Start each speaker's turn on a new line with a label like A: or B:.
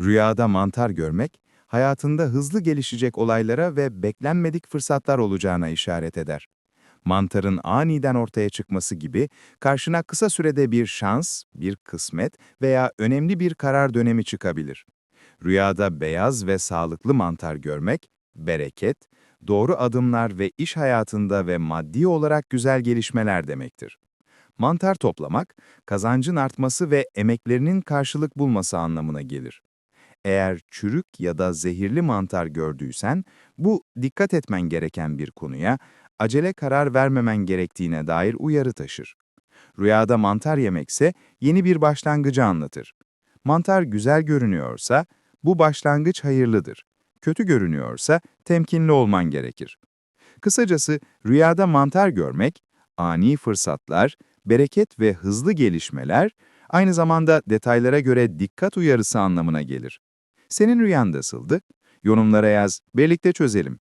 A: Rüyada mantar görmek, hayatında hızlı gelişecek olaylara ve beklenmedik fırsatlar olacağına işaret eder. Mantarın aniden ortaya çıkması gibi karşına kısa sürede bir şans, bir kısmet veya önemli bir karar dönemi çıkabilir. Rüyada beyaz ve sağlıklı mantar görmek, bereket, doğru adımlar ve iş hayatında ve maddi olarak güzel gelişmeler demektir. Mantar toplamak, kazancın artması ve emeklerinin karşılık bulması anlamına gelir. Eğer çürük ya da zehirli mantar gördüysen, bu dikkat etmen gereken bir konuya, acele karar vermemen gerektiğine dair uyarı taşır. Rüyada mantar yemekse yeni bir başlangıcı anlatır. Mantar güzel görünüyorsa, bu başlangıç hayırlıdır. Kötü görünüyorsa temkinli olman gerekir. Kısacası rüyada mantar görmek, ani fırsatlar, bereket ve hızlı gelişmeler, aynı zamanda detaylara göre dikkat uyarısı anlamına gelir. Senin rüyan nasıldı? Yorumlara yaz, birlikte çözelim.